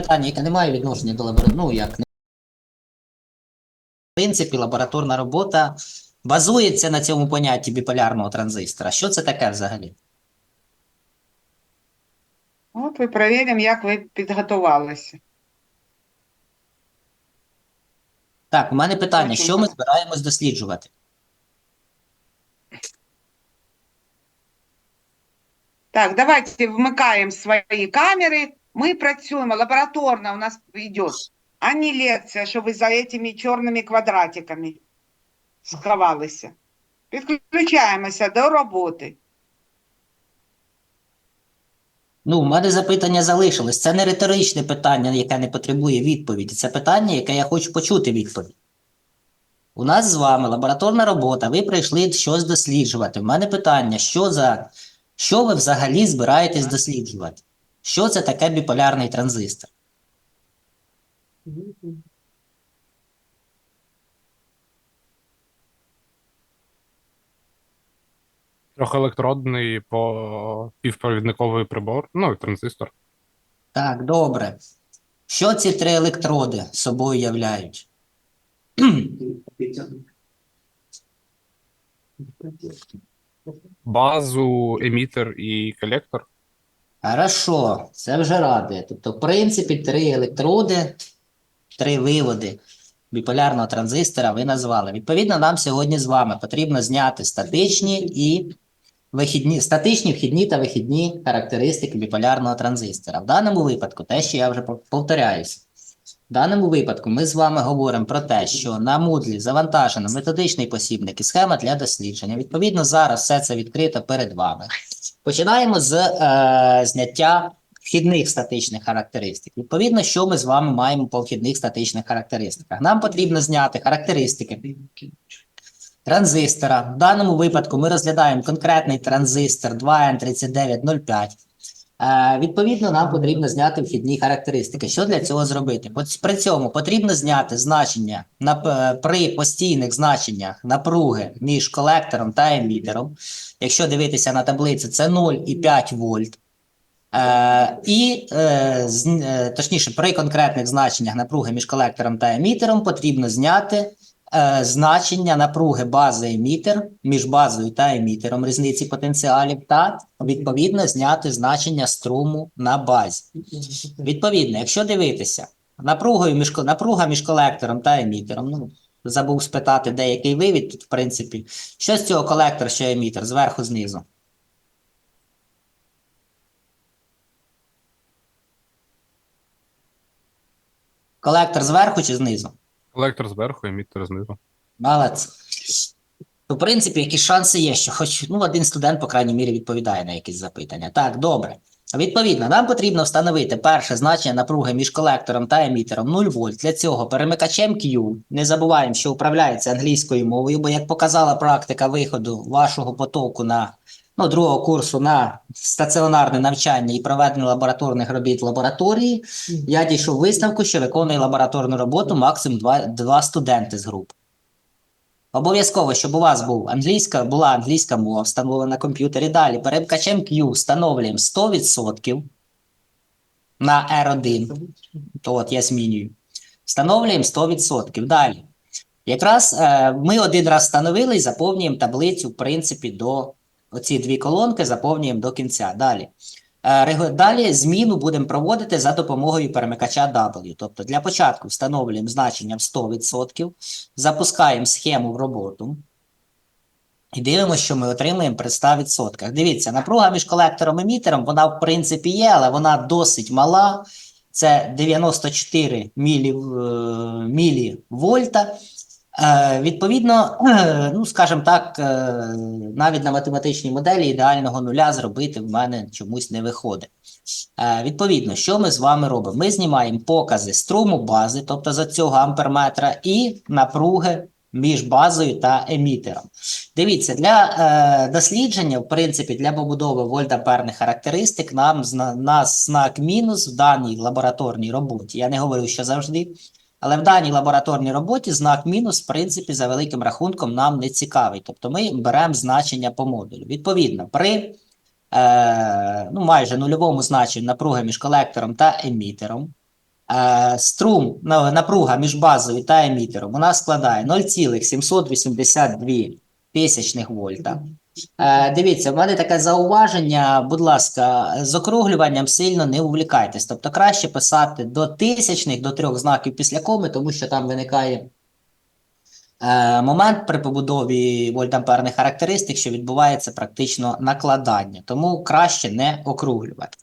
питання, яке не має відношення до лабораторії, ну як не. В принципі, лабораторна робота базується на цьому понятті біполярного транзистора. Що це таке взагалі? От і перевіримо, як ви підготувалися. Так, у мене питання: що ми збираємось досліджувати? Так, давайте вмикаємо свої камери. Ми працюємо, лабораторна у нас йде, а не лекція, що ви за цими чорними квадратиками сховалися. Підключаємося до роботи. Ну, у мене запитання залишилось. Це не риторичне питання, яке не потребує відповіді. Це питання, яке я хочу почути відповідь. У нас з вами лабораторна робота, ви прийшли щось досліджувати. У мене питання: що за що ви взагалі збираєтесь досліджувати? Що це таке біполярний транзистор? Трьохелектродний по півпровідниковий прибор, ну і транзистор. Так, добре. Що ці три електроди собою являють? Базу, емітер і колектор. Хорошо, це вже радує. Тобто, в принципі, три електроди, три виводи біполярного транзистора ви назвали. Відповідно, нам сьогодні з вами потрібно зняти статичні і вихідні, статичні вхідні та вихідні характеристики біполярного транзистора. В даному випадку, те, що я вже повторяюся. В даному випадку ми з вами говоримо про те, що на Moodle завантажено методичний посібник і схема для дослідження. Відповідно, зараз все це відкрито перед вами. Починаємо з е, зняття вхідних статичних характеристик. Відповідно, що ми з вами маємо по вхідних статичних характеристиках? Нам потрібно зняти характеристики транзистора. В даному випадку ми розглядаємо конкретний транзистор 2N3905. Е, відповідно, нам потрібно зняти вхідні характеристики. Що для цього зробити? При цьому потрібно зняти значення на, п- при постійних значеннях напруги між колектором та емітером. Якщо дивитися на таблицю, це 0,5 вольт. Е, і е, е, точніше, при конкретних значеннях напруги між колектором та емітером потрібно зняти е, значення напруги бази емітер між базою та емітером різниці потенціалів, та відповідно зняти значення струму на базі. Відповідно, якщо дивитися, напругою між, напруга між колектором та емітером, ну, забув спитати деякий вивід, тут, в принципі, що з цього колектор, що емітер, зверху, знизу. Колектор зверху чи знизу? Колектор зверху, емітер знизу. Молодець. В принципі, які шанси є, що хоч ну, один студент, по крайній мірі, відповідає на якісь запитання. Так, добре. Відповідно, нам потрібно встановити перше значення напруги між колектором та емітером 0 вольт. Для цього перемикачем Q. Не забуваємо, що управляється англійською мовою, бо як показала практика виходу вашого потоку на ну, другого курсу на стаціонарне навчання і проведення лабораторних робіт в лабораторії, я дійшов висновку, що виконує лабораторну роботу максимум два, два студенти з групи. Обов'язково, щоб у вас був англійська, була англійська мова встановлена на комп'ютері. Далі перемикачем Q встановлюємо 100% на R1. То от я змінюю. Встановлюємо 100%. Далі. Якраз е, ми один раз встановили і заповнюємо таблицю, в принципі, до оці дві колонки заповнюємо до кінця. Далі. Е, Далі зміну будемо проводити за допомогою перемикача W. Тобто для початку встановлюємо значення 100%, запускаємо схему в роботу і дивимося, що ми отримаємо при 100%. Дивіться, напруга між колектором і емітером, вона в принципі є, але вона досить мала. Це 94 мілі, е, мілівольта. Е, відповідно, ну, скажімо так, е, навіть на математичній моделі ідеального нуля зробити в мене чомусь не виходить. Е, відповідно, що ми з вами робимо? Ми знімаємо покази струму бази, тобто за цього амперметра, і напруги між базою та емітером. Дивіться, для дослідження, в принципі, для побудови вольтамперних характеристик, нам нас знак мінус в даній лабораторній роботі. Я не говорю, що завжди. Але в даній лабораторній роботі знак мінус, в принципі, за великим рахунком, нам не цікавий. Тобто ми беремо значення по модулю. Відповідно, при е, ну, майже нульовому значенні напруги між колектором та емітером, Е, струм, на- напруга між базою та емітером у нас складає 0,782 тисячних вольта. Е, дивіться, в мене таке зауваження, будь ласка, з округлюванням сильно не увлікайтесь. Тобто краще писати до тисячних, до трьох знаків після коми, тому що там виникає е, момент при побудові вольтамперних характеристик, що відбувається практично накладання. Тому краще не округлювати.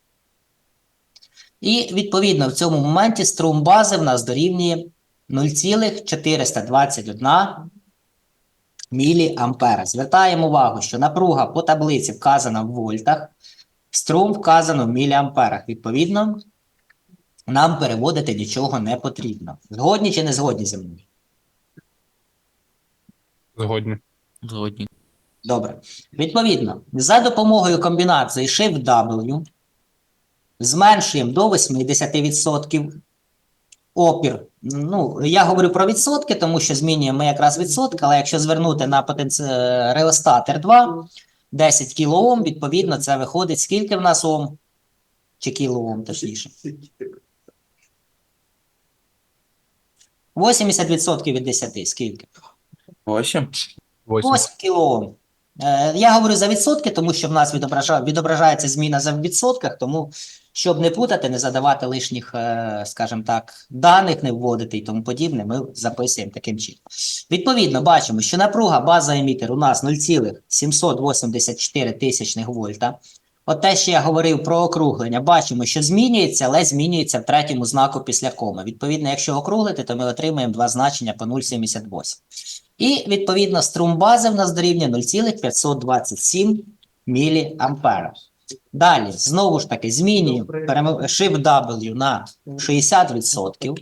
І відповідно в цьому моменті струм бази в нас дорівнює 0,421 міліампера. Звертаємо увагу, що напруга по таблиці вказана в вольтах, струм вказано в міліамперах. Відповідно, нам переводити нічого не потрібно. Згодні чи не згодні зі мною? Згодні. Згодні. Добре. Відповідно, за допомогою комбінації Shift-W зменшуємо до 80% опір. Ну, я говорю про відсотки, тому що змінюємо ми якраз відсотки, але якщо звернути на потенці... реостат R2, 10 кОм, відповідно, це виходить скільки в нас Ом? Чи кілоом, точніше? 80% від 10, скільки? 8. 8. 8 кілоом. Е, я говорю за відсотки, тому що в нас відобража, відображається зміна за відсотках, тому щоб не путати, не задавати лишніх, е, скажімо так, даних, не вводити і тому подібне, ми записуємо таким чином. Відповідно, бачимо, що напруга база емітер у нас 0,784 тисячних вольта. От те, що я говорив про округлення, бачимо, що змінюється, але змінюється в третьому знаку після коми. Відповідно, якщо округлити, то ми отримаємо два значення по 0,78. І, відповідно, струм бази в нас дорівнює 0,527 міліампера. Далі, знову ж таки, змінюємо Shift W на 60%.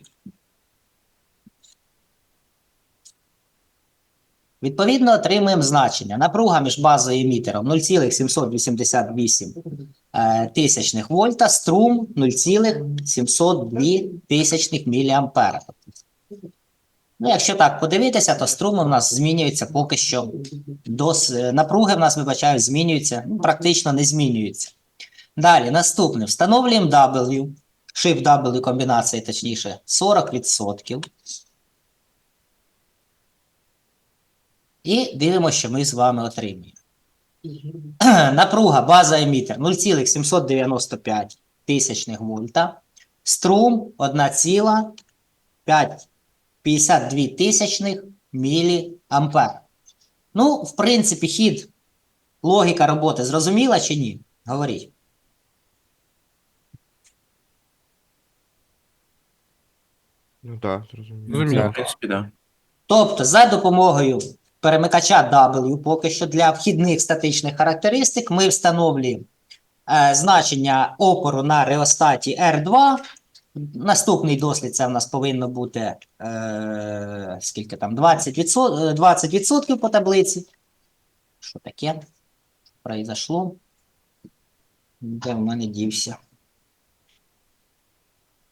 Відповідно, отримуємо значення. Напруга між базою і емітером 0,788 е, тисячних вольта, струм 0,702 тисячних міліампера. Ну, якщо так подивитися, то струми в нас змінюються поки що. До, с- напруги в нас, вибачаю, змінюються, ну, практично не змінюються. Далі, наступне. Встановлюємо W, Shift W комбінації, точніше, 40%. І дивимося, що ми з вами отримуємо. Напруга, база емітер 0,795 тисячних вольта. Струм 1,5 52 тисячних міліампер. Ну, в принципі, хід, логіка роботи зрозуміла чи ні? Говоріть. Ну так, зрозуміло. Зрозуміло. В принципі, да. Тобто, за допомогою перемикача W, поки що для вхідних статичних характеристик, ми встановлюємо е, значення опору на реостаті R2. Наступний дослід це в нас повинно бути е, скільки там 20%, е, 20% по таблиці. Що таке? Произошло. Де в мене дівся?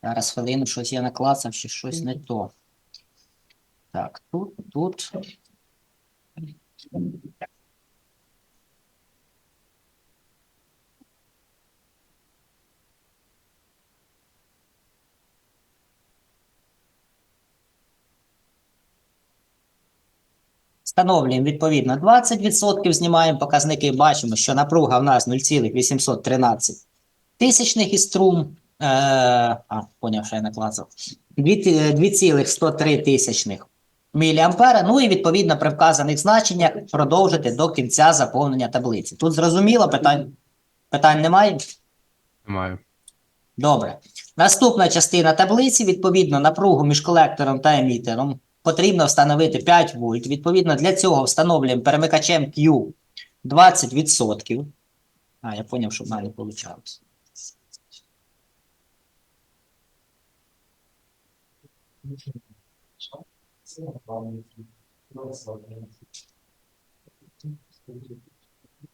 Зараз хвилину щось я наклацав, чи щось не то. Так, тут, тут. Встановлюємо відповідно 20%, знімаємо показники, бачимо, що напруга в нас 0,813 тисячних і струм. Е, а, поняв, що я наклацав. 2,103 тисячних міліампера. Ну і відповідно при вказаних значеннях продовжити до кінця заповнення таблиці. Тут зрозуміло, питань, питань немає? Немає. Добре. Наступна частина таблиці, відповідно, напругу між колектором та емітером потрібно встановити 5 вольт. Відповідно, для цього встановлюємо перемикачем Q 20%. А, я зрозумів, що в мене вийшло.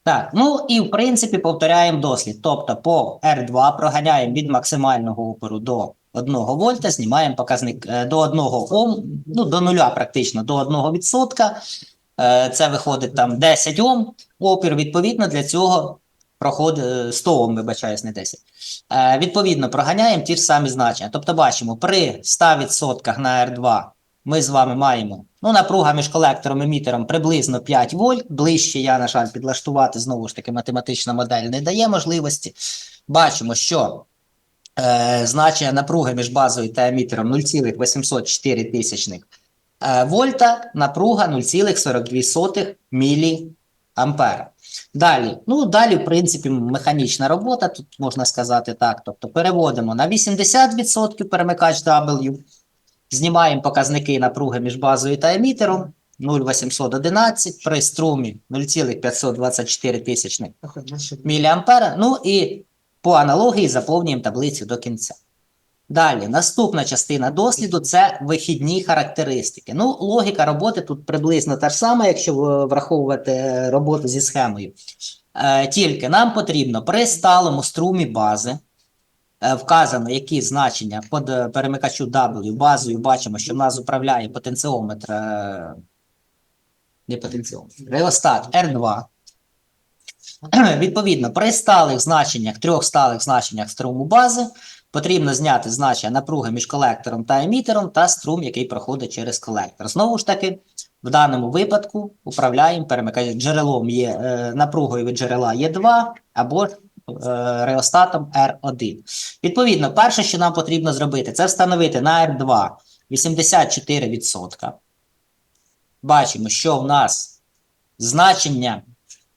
Так, ну і в принципі повторяємо дослід. Тобто по R2 проганяємо від максимального опору до 1 вольта, знімаємо показник е, до 1 Ом, ну до нуля практично, до 1 відсотка. Е, Це виходить там 10 Ом опір. Відповідно, для цього проходить 100 Ом, вибачаюсь, не 10. Е, відповідно, проганяємо ті ж самі значення. Тобто бачимо, при 100% на R2 ми з вами маємо ну, напруга між колектором і емітером приблизно 5 вольт. Ближче я, на жаль, підлаштувати знову ж таки математична модель не дає можливості. Бачимо, що е, значення напруги між базою та емітером 0,804 тисячних е, вольта, напруга 0,42 міліампера. Далі, ну далі, в принципі, механічна робота, тут можна сказати так. Тобто переводимо на 80% перемикач W, знімаємо показники напруги між базою та емітером 0,811 при струмі 0,524 тисячних міліампера. Ну і по аналогії заповнюємо таблицю до кінця. Далі, наступна частина досліду це вихідні характеристики. Ну, логіка роботи тут приблизно та ж сама, якщо е, враховувати е, роботу зі схемою. Е, тільки нам потрібно при сталому струмі бази вказано, які значення під перемикачу W базою бачимо, що в нас управляє потенціометр, не потенціометр, реостат R2. Відповідно, при сталих значеннях, трьох сталих значеннях струму бази потрібно зняти значення напруги між колектором та емітером та струм, який проходить через колектор. Знову ж таки, в даному випадку управляємо перемикачем джерелом є е, напругою від джерела є 2 або е, реостатом R1. Відповідно, перше, що нам потрібно зробити, це встановити на R2 84%. Бачимо, що в нас значення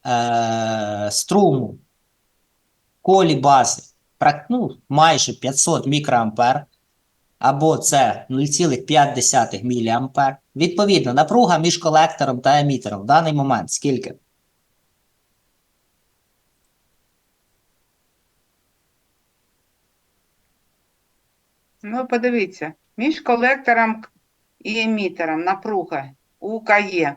Э, струму колі бази ну, майже 500 мікроампер, або це 0,5 міліампер. Відповідно, напруга між колектором та емітером в даний момент скільки? Ну, подивіться, між колектором і емітером напруга УК є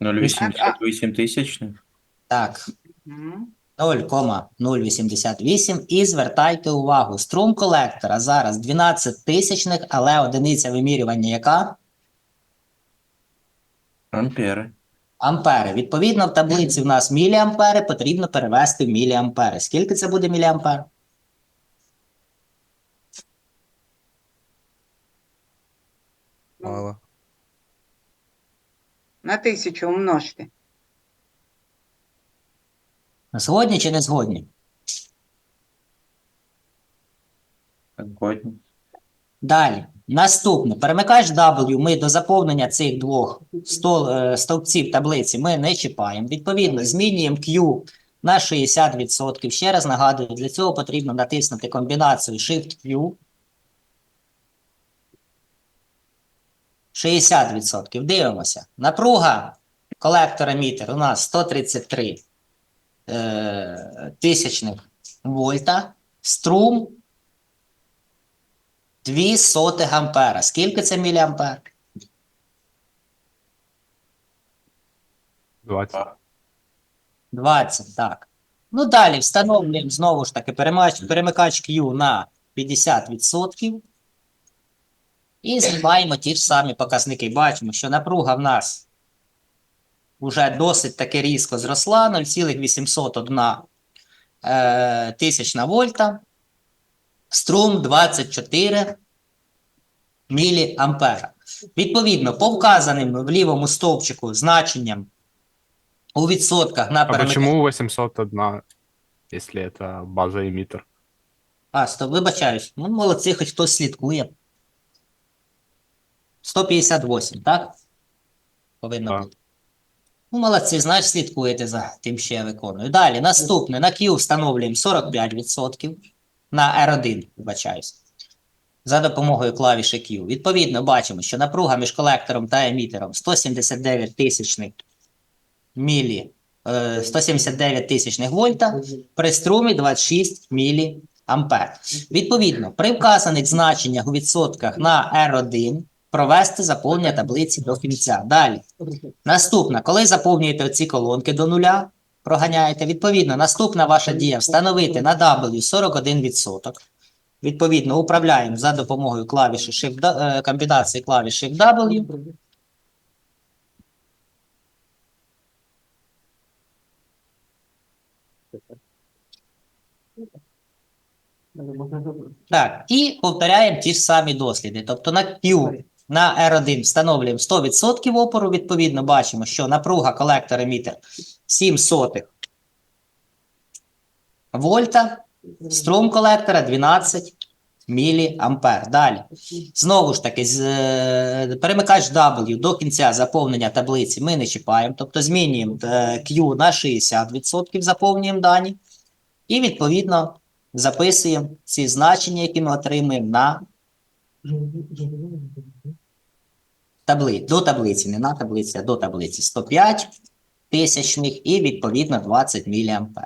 0,88 тисячних? Так. 0,088. І звертайте увагу, струм колектора зараз 12 тисячних, але одиниця вимірювання яка? Ампери. Ампери. Відповідно, в таблиці в нас міліампери потрібно перевести в міліампери. Скільки це буде міліампер? Мало. На тисячу умножте. Згодні чи не згодні? Згодні. Далі. Наступне. Перемикач W ми до заповнення цих двох стол, е, стовпців таблиці ми не чіпаємо. Відповідно, змінюємо Q на 60%. Ще раз нагадую, для цього потрібно натиснути комбінацію Shift-Q. 60%. Дивимося. Напруга колектора мітер у нас 133 е, тисячних вольта. Струм 2 сотих ампера. Скільки це міліампер? 20. 20, так. Ну, далі встановлюємо знову ж таки перемикач Q на 50%. І знімаємо ті ж самі показники. Бачимо, що напруга в нас вже досить таки різко зросла 0,801 е, тисячна вольта. Струм 24 міліампера. Відповідно, по вказаним в лівому стовпчику значенням у відсотках на А перемикач. почему 801, если это база эмиттер? А, стоп, вибачаюсь. Ну, молодці, хоч хтось слідкує. 158, так? Повинно Так. бути. Ну, молодці, значить, слідкуєте за тим, що я виконую. Далі, наступне. На Q встановлюємо 45%. На R1, вибачаюсь. За допомогою клавіші Q. Відповідно, бачимо, що напруга між колектором та емітером 179 тисячних мілі, е, 179 тисячних вольта при струмі 26 мілі ампер. Відповідно, при вказаних значеннях у відсотках на R1 провести заповнення таблиці до кінця. Далі. Наступна, коли заповнюєте ці колонки до нуля, проганяєте, відповідно, наступна ваша дія встановити на W 41%. Відповідно, управляємо за допомогою клавіші Shift, е, комбінації клавіш Shift W. Так, і повторяємо ті ж самі досліди. Тобто на пів на R1 встановлюємо 100% опору. Відповідно, бачимо, що напруга колектора емітер 7 сотих вольта, струм колектора 12 міліампер. Далі. Знову ж таки, з, е, перемикач W до кінця заповнення таблиці ми не чіпаємо, тобто змінюємо е, Q на 60%, заповнюємо дані, і відповідно записуємо ці значення, які ми отримуємо на табли... до таблиці, не на таблиці, а до таблиці 105 тисячних і відповідно 20 міліампер.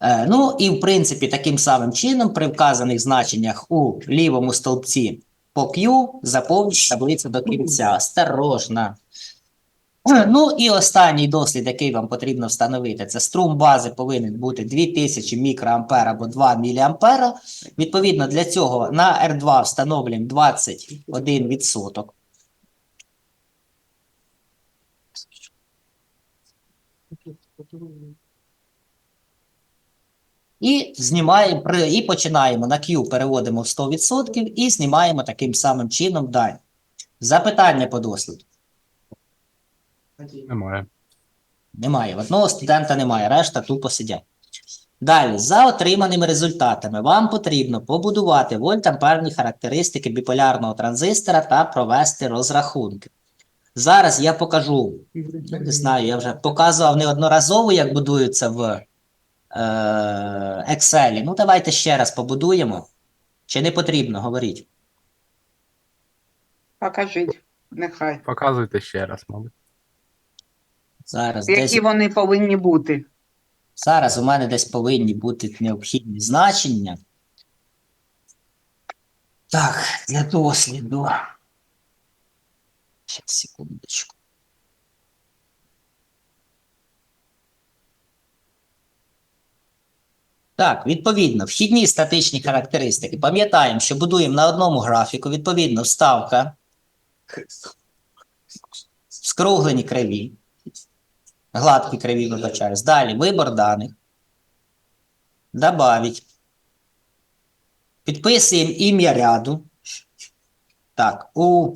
Е, ну і в принципі таким самим чином при вказаних значеннях у лівому стовпці по Q заповніть таблицю до кінця. Осторожно. Е, Ну і останній дослід, який вам потрібно встановити, це струм бази повинен бути 2000 мікроампер або 2 міліампера. Відповідно, для цього на R2 встановлюємо 21%. І знімаємо і починаємо на Q, переводимо в 100% і знімаємо таким самим чином дані. Запитання по досліду. Немає. Немає. В одного студента немає, решта тупо сидять. Далі, за отриманими результатами, вам потрібно побудувати вольтамперні характеристики біполярного транзистора та провести розрахунки. Зараз я покажу, не знаю, я вже показував неодноразово, як будуються в е, Excel. Ну, давайте ще раз побудуємо. Чи не потрібно, говоріть. Покажіть, нехай. Показуйте ще раз, мабуть. Зараз десь Які вони повинні бути? Зараз у мене десь повинні бути необхідні значення. Так, для досліду. Ще секундочку. Так, відповідно, вхідні статичні характеристики. Пам'ятаємо, що будуємо на одному графіку, відповідно, вставка, скруглені криві, гладкі криві вибачаюсь. Далі вибор даних. Добавить. Підписуємо ім'я ряду. Так, у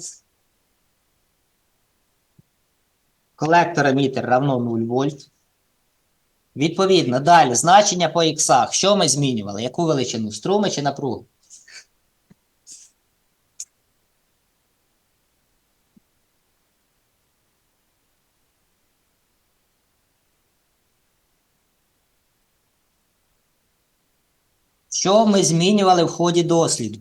колектор емітер равно 0 вольт. Відповідно, далі значення по іксах. Що ми змінювали? Яку величину? Струми чи напругу? Що ми змінювали в ході досліду?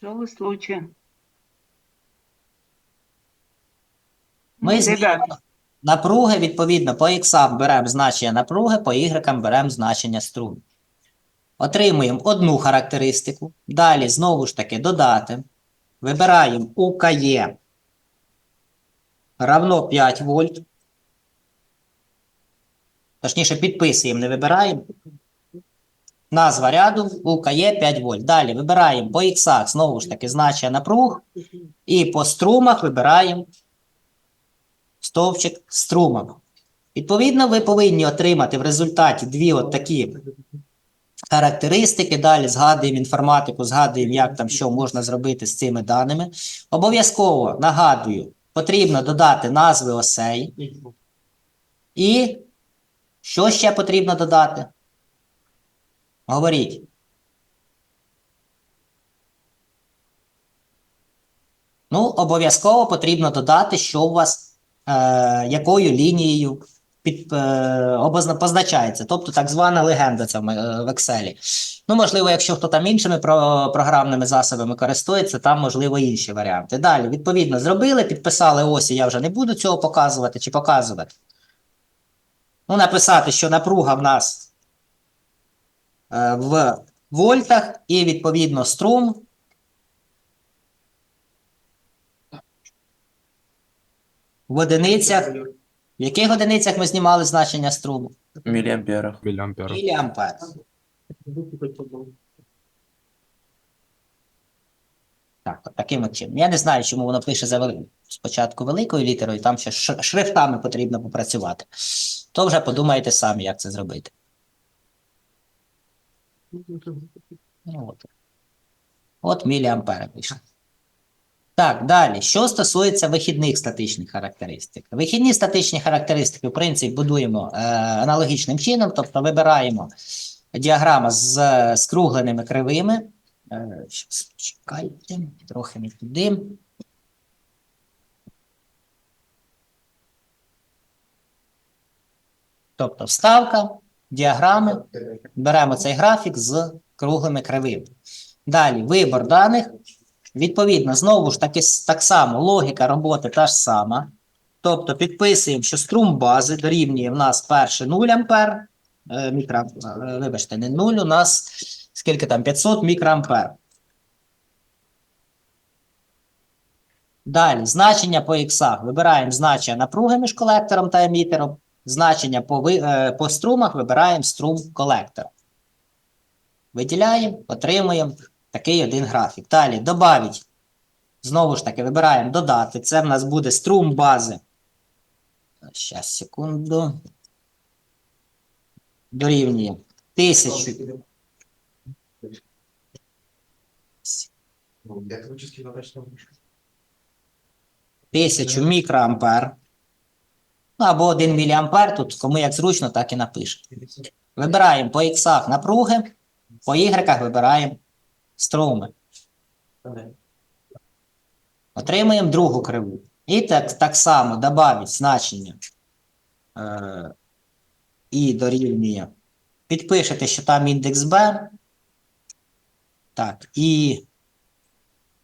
Тяжелый случай. Ми змінюємо напруги, відповідно, по х беремо значення напруги, по y беремо значення струму. Отримуємо одну характеристику. Далі, знову ж таки, додати. Вибираємо УКЄ равно 5 вольт. Точніше, підписуємо, не вибираємо. Назва ряду УКЄ 5 вольт. Далі вибираємо по іксах, знову ж таки, значення напруг. І по струмах вибираємо стовпчик з струмом. Відповідно, ви повинні отримати в результаті дві от такі характеристики. Далі згадуємо інформатику, згадуємо, як там що можна зробити з цими даними. Обов'язково нагадую, потрібно додати назви осей. І що ще потрібно додати? Говоріть. Ну, обов'язково потрібно додати, що у вас, е, якою лінією під, е, позначається. Тобто так звана легенда це в, е, в Excel. Ну, можливо, якщо хто там іншими про, програмними засобами користується, там, можливо, інші варіанти. Далі, відповідно, зробили, підписали осі, я вже не буду цього показувати чи показувати. Ну, написати, що напруга в нас в вольтах і, відповідно, струм в одиницях. В яких одиницях ми знімали значення струму? Біля ампера. Міліампер. Так, от таким от чином. Я не знаю, чому воно пише за вели... спочатку великою літерою, там ще ш- шрифтами потрібно попрацювати. То вже подумайте самі, як це зробити. Ну, от. От міліампери пише. Так, далі. Що стосується вихідних статичних характеристик. Вихідні статичні характеристики, в принципі, будуємо е, аналогічним чином, тобто вибираємо діаграма з е, скругленими кривими. Е, чекайте, трохи не туди. Тобто вставка, діаграми, беремо цей графік з круглими кривими. Далі вибор даних. Відповідно, знову ж таки, так само логіка роботи та ж сама. Тобто підписуємо, що струм бази дорівнює в нас перше 0 ампер. Е, мікро, е, вибачте, не 0, у нас скільки там 500 мікроампер. Далі, значення по іксах. Вибираємо значення напруги між колектором та емітером. Значення по, ви- е, по струмах вибираємо струм колектора. Виділяємо, отримуємо такий один графік. Далі, добавить. Знову ж таки, вибираємо додати. Це в нас буде струм бази. Щас, секунду. Дорівнює 1000. Тисячу мікроампер. Ну, або 1 міліампер, тут кому як зручно, так і напише. Вибираємо по іксах напруги, по ігреках вибираємо струми. Отримуємо другу криву. І так, так само додавить значення е, і дорівнює. Підпишете, що там індекс B. Так, і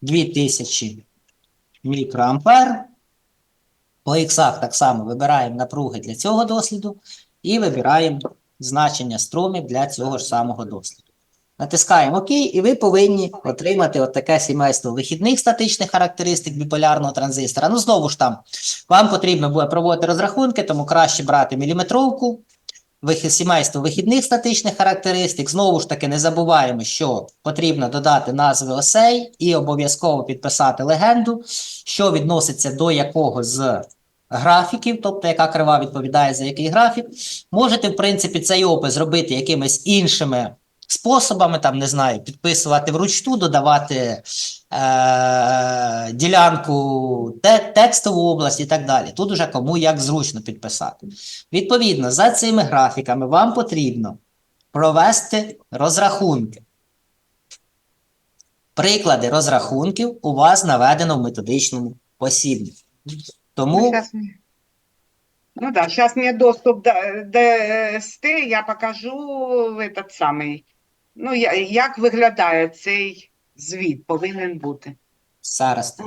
2000 мікроампер. По іксах так само вибираємо напруги для цього досліду і вибираємо значення струмів для цього ж самого досліду. Натискаємо ОК, і ви повинні отримати от таке сімейство вихідних статичних характеристик біполярного транзистора. Ну, знову ж там, вам потрібно буде проводити розрахунки, тому краще брати міліметровку, сімейство вихідних статичних характеристик. Знову ж таки, не забуваємо, що потрібно додати назви осей і обов'язково підписати легенду, що відноситься до якого з графіків, тобто яка крива відповідає за який графік. Можете, в принципі, цей опис зробити якимись іншими способами, там, не знаю, підписувати вручну, додавати е- ділянку те- текстову область і так далі. Тут уже кому як зручно підписати. Відповідно, за цими графіками вам потрібно провести розрахунки. Приклади розрахунків у вас наведено в методичному посібнику. Тому мне... Ну да, сейчас мне доступ до, до СТ, я покажу этот самий. Ну, я, як виглядає цей звіт, повинен бути. зараз.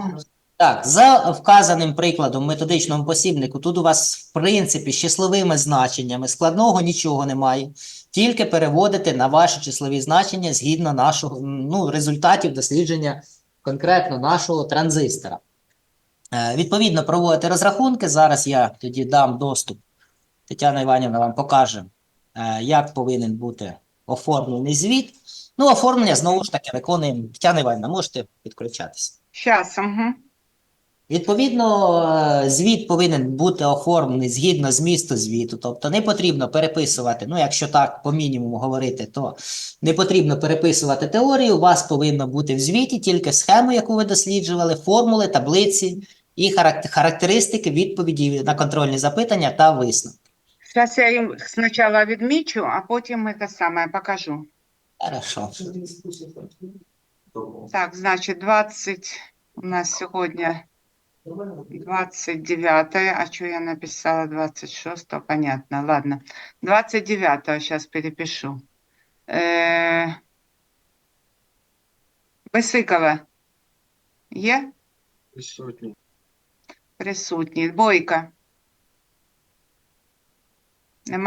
Так, за вказаним прикладом в методичному посібнику, тут у вас, в принципі, з числовими значеннями складного нічого немає. Тільки переводите на ваші числові значення згідно нашого ну, результатів дослідження конкретно нашого транзистора. Е, відповідно, проводите розрахунки. Зараз я тоді дам доступ. Тетяна Іванівна вам покаже, е, як повинен бути оформлений звіт. Ну, оформлення знову ж таки виконуємо. Тетяна Іванівна, можете підключатися. Сейчас, угу. Відповідно, е, звіт повинен бути оформлений згідно змісту звіту. Тобто не потрібно переписувати, ну, якщо так по мінімуму говорити, то не потрібно переписувати теорію. У вас повинно бути в звіті тільки схему, яку ви досліджували, формули, таблиці і характеристики відповіді на контрольні запитання та висновки. Сейчас я їм спочатку відмічу, а потім це саме покажу. Хорошо. Так, значить, 20 у нас сьогодні 29, а что я написала 26, понятно, ладно. 29 сейчас перепишу. Э, Бесикова. Є? Присутній. Бойка. Nemám.